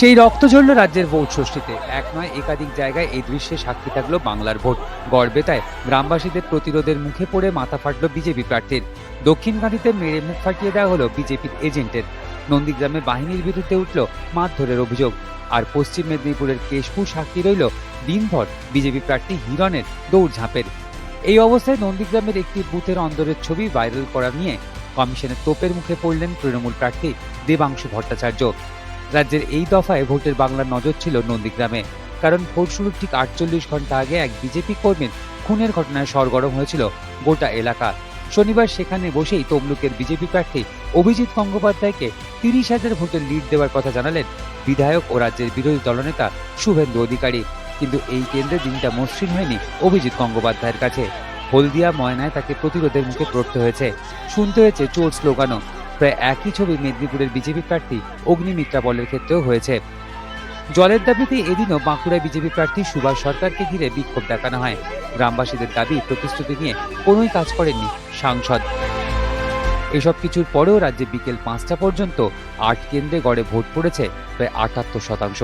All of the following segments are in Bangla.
সেই রক্ত ঝরল রাজ্যের ভোট ষষ্ঠীতে। এক নয়, একাধিক জায়গায় এই দৃশ্যে সাক্ষী থাকল বাংলার ভোট। গড়বেতায় গ্রামবাসীদের প্রতিরোধের মুখে পড়ে মাথা ফাটল বিজেপি প্রার্থীর। দক্ষিণ দক্ষিণকান্দিতে মেরে মুখ ফাটিয়ে দেওয়া হলো বিজেপির এজেন্টের। নন্দীগ্রামে বাহিনীর বিরুদ্ধে উঠল মারধরের অভিযোগ। আর পশ্চিম মেদিনীপুরের কেশপুর সাক্ষী রইল দিনভর বিজেপি প্রার্থী হিরণের দৌড়ঝাঁপের এই অবস্থায় নন্দীগ্রামের একটি বুথের অন্দরের ছবি ভাইরাল করা নিয়ে কমিশনের তোপের মুখে পড়লেন তৃণমূল প্রার্থী দেবাংশু ভট্টাচার্য। রাজ্যের এই দফায় ভোটের বাংলার নজর ছিল নন্দীগ্রামে। কারণ ভোট শুরুর ঠিক আটচল্লিশ ঘণ্টা আগে এক বিজেপি কর্মীর খুনের ঘটনায় সরগরম হয়েছিল গোটা এলাকা। শনিবার সেখানে বসেই তমলুকের বিজেপি প্রার্থী অভিজিৎ গঙ্গোপাধ্যায়কে তিরিশ হাজার ভোটের লিড দেওয়ার কথা জানালেন বিধায়ক ও রাজ্যের বিরোধী দলনেতা শুভেন্দু অধিকারী। কিন্তু এই কেন্দ্রে দিনটা মসৃণ হয়নি অভিজিৎ গঙ্গোপাধ্যায়ের কাছে। হলদিয়া, ময়নায় তাকে প্রতিরোধের মুখে পড়তে হয়েছে। শুনতে হয়েছে চোর স্লোগানও। প্রায় একই ছবি মেদিনীপুরের বিজেপি প্রার্থী অগ্নিমিত্রা বলের ক্ষেত্রেও হয়েছে। জলের দাবিতে এদিনও বাঁকুড়ায় বিজেপি প্রার্থী সুভাষ সরকারকে ঘিরে বিক্ষোভ দেখানো হয়। গ্রামবাসীদের দাবি, প্রতিশ্রুতি নিয়ে কোনোই কাজ করেননি সাংসদ। এসব কিছুর পরেও রাজ্যে বিকেল পাঁচটা পর্যন্ত আট কেন্দ্রে গড়ে ভোট পড়েছে প্রায় আটাত্তর শতাংশ।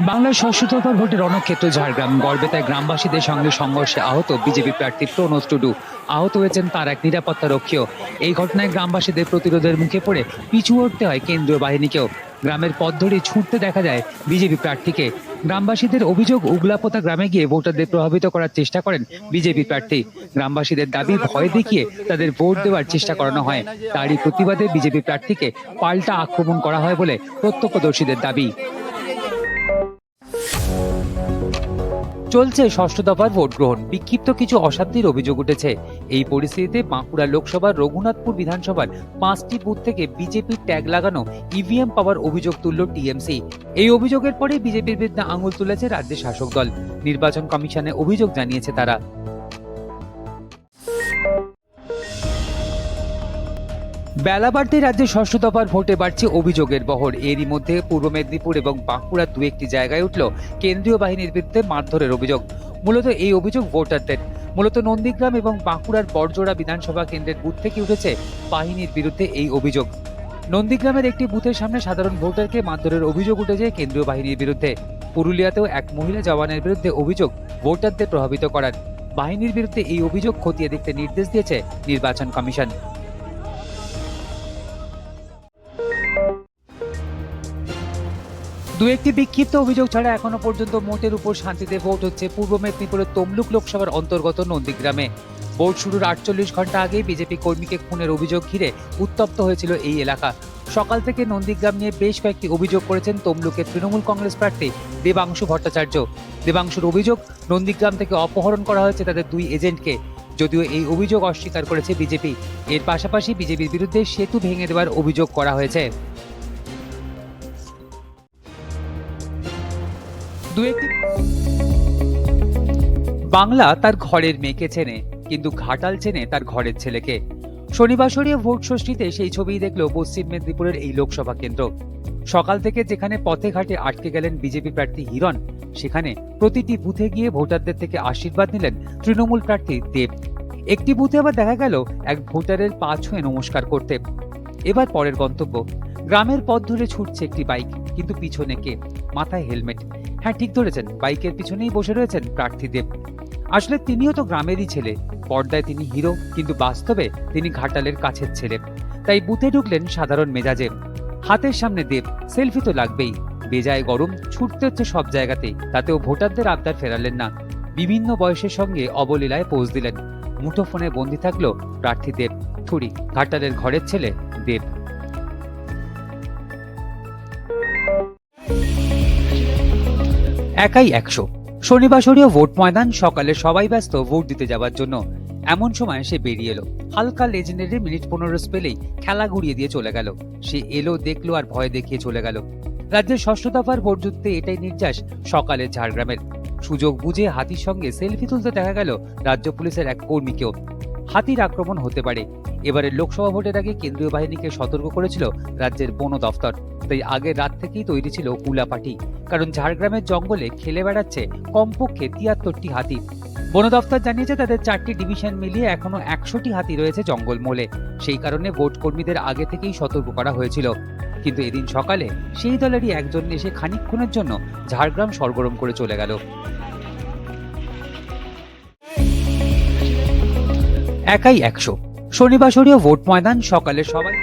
বাংলার ষষ্ঠ দফার ভোটে রণক্ষেত্র, ঝাড়গ্রাম। গড়বেতায় গ্রামবাসীদের সঙ্গে সংঘর্ষে আহত বিজেপি প্রার্থী প্রণোদ টুডু। আহত হয়েছেন তার এক নিরাপত্তা রক্ষীও এই ঘটনায় গ্রামবাসীদের প্রতিরোধের মুখে পড়ে পিছু হটতে হয় কেন্দ্রীয় বাহিনীকেও। গ্রামের পথ ধরে ছুটতে দেখা যায় বিজেপি প্রার্থীকে। গ্রামবাসীদের অভিযোগ, উগলাপোতা গ্রামে গিয়ে ভোটারদের প্রভাবিত করার চেষ্টা করেন বিজেপি প্রার্থী। গ্রামবাসীদের দাবি, ভয় দেখিয়ে তাদের ভোট দেওয়ার চেষ্টা করানো হয়। তারই প্রতিবাদে বিজেপি প্রার্থীকে পাল্টা আক্রমণ করা হয় বলে প্রত্যক্ষদর্শীদের দাবি। চলছে ষষ্ঠ দফার ভোট গ্রহণ। বিক্ষিপ্ত কিছু অশান্তির অভিযোগ উঠেছে। এই পরিস্থিতিতে বাঁকুড়া লোকসভার রঘুনাথপুর বিধানসভার পাঁচটি বুথ থেকে বিজেপির ট্যাগ লাগানো ইভিএম পাওয়ার অভিযোগ তুলল টিএমসি এই অভিযোগের পরে বিজেপির বিরুদ্ধে আঙুল তুলেছে রাজ্যের শাসক দল। নির্বাচন কমিশনে অভিযোগ জানিয়েছে তারা। বেলা বাড়তে রাজ্যে ষষ্ঠ দফার ভোটে বাড়ছে অভিযোগের বহর। এরই মধ্যে পূর্ব মেদিনীপুর এবং বাঁকুড়ার দু একটি জায়গায় উঠল কেন্দ্রীয় বাহিনীর বিরুদ্ধে মারধরের অভিযোগ। মূলত এই অভিযোগ ভোটারদের। মূলত নন্দীগ্রাম এবং বাঁকুড়ার বড়জোড়া বিধানসভা কেন্দ্রের বুথ থেকে উঠেছে বাহিনীর বিরুদ্ধে এই অভিযোগ। নন্দীগ্রামের একটি বুথের সামনে সাধারণ ভোটারকে মারধরের অভিযোগ উঠেছে কেন্দ্রীয় বাহিনীর বিরুদ্ধে। পুরুলিয়াতেও এক মহিলা জওয়ানের বিরুদ্ধে অভিযোগ ভোটারদের প্রভাবিত করার। বাহিনীর বিরুদ্ধে এই অভিযোগ খতিয়ে দেখতে নির্দেশ দিয়েছে নির্বাচন কমিশন। দু একটি বিক্ষিপ্ত অভিযোগ ছাড়া এখনও পর্যন্ত মোটের উপর শান্তিতে ভোট হচ্ছে পূর্ব মেদিনীপুরের তমলুক লোকসভার অন্তর্গত নন্দীগ্রামে। ভোট শুরুর আটচল্লিশ ঘণ্টা আগে বিজেপি কর্মীকে খুনের অভিযোগ ঘিরে উত্তপ্ত হয়েছিল এই এলাকা। সকাল থেকে নন্দীগ্রাম নিয়ে বেশ কয়েকটি অভিযোগ করেছেন তমলুকের তৃণমূল কংগ্রেস প্রার্থী দেবাংশু ভট্টাচার্য। দেবাংশুর অভিযোগ, নন্দীগ্রাম থেকে অপহরণ করা হয়েছে তাদের দুই এজেন্টকে। যদিও এই অভিযোগ অস্বীকার করেছে বিজেপি। এর পাশাপাশি বিজেপির বিরুদ্ধে সেতু ভেঙে দেওয়ার অভিযোগ করা হয়েছে। দু একটি বাংলা তার ঘরের মেয়েকে চেনে, কিন্তু ঘাটাল চেনে তার ঘরের ছেলেকে। শনিবার সরিয়ে ভোট ষষ্ঠীতে সেই ছবিই দেখল পশ্চিম মেদিনীপুরের এই লোকসভা কেন্দ্র। সকাল থেকে যেখানে পথে ঘাটে আটকে গেলেন বিজেপি প্রার্থী হিরণ, সেখানে প্রতিটি বুথে গিয়ে ভোটারদের থেকে আশীর্বাদ নিলেন তৃণমূল প্রার্থী দেব। একটি বুথে আবার দেখা গেল এক ভোটারের পা ছুঁয়ে নমস্কার করতে। এবার পরের গন্তব্য, গ্রামের পথ ধরে ছুটছে একটি বাইক, কিন্তু পিছনে কে? মাথায় হেলমেট। হ্যাঁ ঠিক ধরেছেন। বাইকের পিছনেই বসে রয়েছেন প্রার্থী দেব। আসলে তিনিও তো গ্রামেরই ছেলে। পর্দায় তিনি হিরো, কিন্তু বাস্তবে তিনি ঘাটালের কাছের ছেলে। তাই বুথে ঢুকলেন সাধারণ মেজাজে। হাতের সামনে দেব, সেলফি তো লাগবেই। বেজায় গরম, ছুটতে হচ্ছে সব জায়গাতেই তাতেও ভোটারদের আবদার ফেরালেন না। বিভিন্ন বয়সের সঙ্গে অবলীলায় পোজ দিলেন। মুঠোফোনে বন্দি থাকল প্রার্থী দেব। থুরি ঘাটালের ঘরের ছেলে দেব। একাই একশো। শনিবার সরিয়ে ভোট ময়দান সকালে সবাই ব্যস্ত ভোট দিতে যাওয়ার জন্য। এমন সময় সে বেরিয়ে এলো। হালকা লেজেন্ডারি মিনিট পনেরো পেলেই খেলা ঘুরিয়ে দিয়ে চলে গেল। সে এলো, দেখল আর ভয় দেখিয়ে চলে গেল। রাজ্যের ষষ্ঠ দফার ভোট যুদ্ধে এটাই নির্যাস সকালে ঝাড়গ্রামের। সুযোগ বুঝে হাতির সঙ্গে সেলফি তুলতে দেখা গেল রাজ্য পুলিশের এক কর্মীকেও। হাতির আক্রমণ হতে পারে। এবারে লোকসভা ভোটের আগে কেন্দ্রীয় বাহিনীকে সতর্ক করেছিল রাজ্যের বন দফতর। তাই আগের রাত থেকেই তৈরি ছিল কুলাপাটি কারণ ঝাড়গ্রামের জঙ্গলে খেলে বেড়াচ্ছে কমপক্ষে তিয়াত্তরটি হাতি। বন দফতর জানিয়েছে তাদের চারটি ডিভিশন মিলিয়ে এখনও একশোটি হাতি রয়েছে জঙ্গলমহলে সেই কারণে ভোট কর্মীদের আগে থেকেই সতর্ক করা হয়েছিল। কিন্তু এদিন সকালে সেই দলেরই একজন এসে খানিকক্ষণের জন্য ঝাড়গ্রাম সরগরম করে চলে গেল। একাই একশো। শনিবার সরিয়ে ভোট ময়দান সকালে সবাই